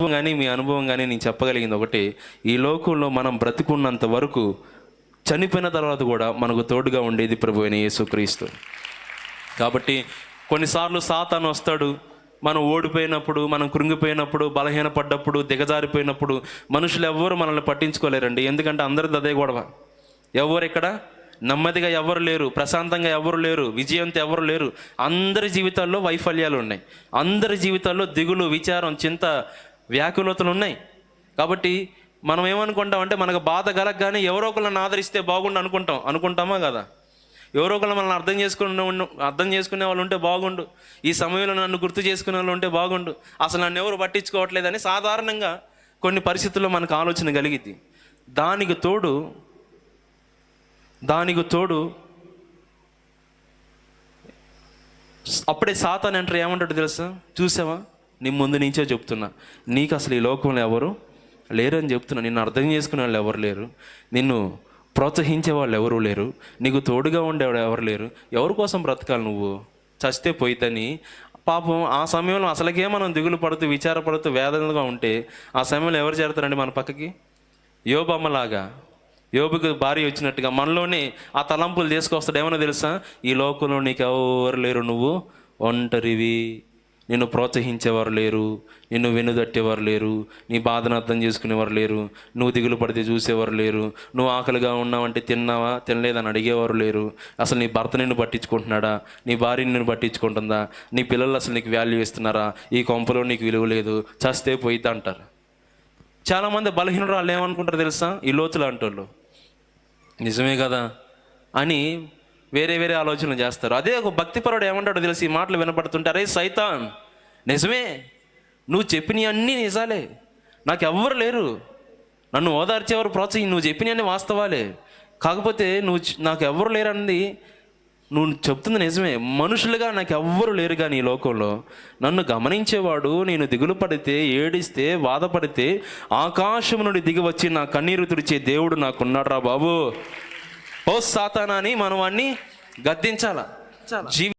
అనుభవం కానీ మీ అనుభవం కానీ నేను చెప్పగలిగింది ఒకటి. ఈ లోకంలో మనం బ్రతికున్నంత వరకు చనిపోయిన తర్వాత కూడా మనకు తోడుగా ఉండేది ప్రభు అయిన యేసుక్రీస్తు. కాబట్టి కొన్నిసార్లు సాతాను వస్తాడు మనం ఓడిపోయినప్పుడు మనం కృంగిపోయినప్పుడు బలహీనపడ్డప్పుడు దిగజారిపోయినప్పుడు మనుషులు ఎవ్వరు మనల్ని పట్టించుకోలేరండి. ఎందుకంటే అందరిది అదే గొడవ. ఎవరు ఇక్కడ? నెమ్మదిగా ఎవరు లేరు ప్రశాంతంగా ఎవరు లేరు విజయంతో ఎవరు లేరు. అందరి జీవితాల్లో వైఫల్యాలు ఉన్నాయి. అందరి జీవితాల్లో దిగులు విచారం చింత వ్యాకులతలు ఉన్నాయి. కాబట్టి మనం ఏమనుకుంటాం అంటే మనకు బాధ కలగగానే ఎవరో ఒకళ్ళని ఆదరిస్తే బాగుండు అనుకుంటాం. అనుకుంటామా కదా? ఎవరో ఒకళ్ళు మనల్ని అర్థం చేసుకునే అర్థం చేసుకునే వాళ్ళు ఉంటే బాగుండు. ఈ సమయంలో నన్ను గుర్తు చేసుకునే వాళ్ళు ఉంటే బాగుండు. అసలు నన్ను ఎవరు పట్టించుకోవట్లేదని సాధారణంగా కొన్ని పరిస్థితుల్లో మనకు ఆలోచన కలిగిద్ది. దానికి తోడు దానికి తోడు అప్పుడే సాతాన్ ఎంటర్ ఏమంటాడు తెలుసా? చూసావా? నీ ముందు నుంచే చెప్తున్నా. నీకు అసలు ఈ లోకంలో ఎవరు లేరని చెప్తున్నా. నిన్ను అర్థం చేసుకునే వాళ్ళు ఎవరు లేరు. నిన్ను ప్రోత్సహించే వాళ్ళు ఎవరూ లేరు. నీకు తోడుగా ఉండేవాడు ఎవరు లేరు. ఎవరి కోసం బ్రతకాలి నువ్వు? చస్తే పోయిద్దని పాపం ఆ సమయంలో అసలుకే మనం దిగులు పడుతూ విచారపడుతూ వేదనగా ఉంటే ఆ సమయంలో ఎవరు చేరతారండి మన పక్కకి? యోబమ్మలాగా యోబుకు భార్య వచ్చినట్టుగా మనలోనే ఆ తలంపులు తీసుకొస్తాడు. ఏమన్నా తెలుసా? ఈ లోకంలో నీకు ఎవరు లేరు నువ్వు? ఒంటరివి. నిన్ను ప్రోత్సహించేవారు లేరు నిన్ను వెనుదట్టేవారు లేరు నీ బాధను అర్థం చేసుకునేవారు లేరు నువ్వు దిగులు పడితే చూసేవారు లేరు నువ్వు ఆకలిగా ఉన్నావంటే తిన్నావా తినలేదని అడిగేవారు లేరు. అసలు నీ భర్త నిన్ను పట్టించుకుంటున్నాడా? నీ భార్య నిన్ను పట్టించుకుంటుందా? నీ పిల్లలు అసలు నీకు వాల్యూ ఇస్తున్నారా ఈ కొంపలో నీకు విలువ లేదు చస్తే పోయిద్దా అంటారు. చాలామంది బలహీనరాలు ఏమనుకుంటారు తెలుసా? ఈ లోతులు అంటోళ్ళు నిజమే కదా? అని వేరే వేరే ఆలోచనలు చేస్తారు. అదే ఒక భక్తిపరుడు ఏమంటాడో తెలిసి ఈ మాటలు వినపడుతుంటే అరే సైతాన్ నిజమే నువ్వు చెప్పినవి అన్నీ నిజాలే. నాకు ఎవ్వరు లేరు. నన్ను ఓదార్చేవారు ప్రోత్సహి నువ్వు చెప్పినవన్నీ వాస్తవాలే. కాకపోతే నువ్వు నాకు ఎవ్వరు లేరన్నది నువ్వు చెప్తుంది నిజమే. మనుషులుగా నాకు ఎవ్వరు లేరు కానీ ఈ లోకంలో. నన్ను గమనించేవాడు నేను దిగులు పడితే ఏడిస్తే బాధపడితే ఆకాశం నుండి దిగి వచ్చి నా కన్నీరు తుడిచే దేవుడు నాకున్నాడు రా బాబు. ఓ సాతానా అని మనం వాడిని గద్దించాల? జీవి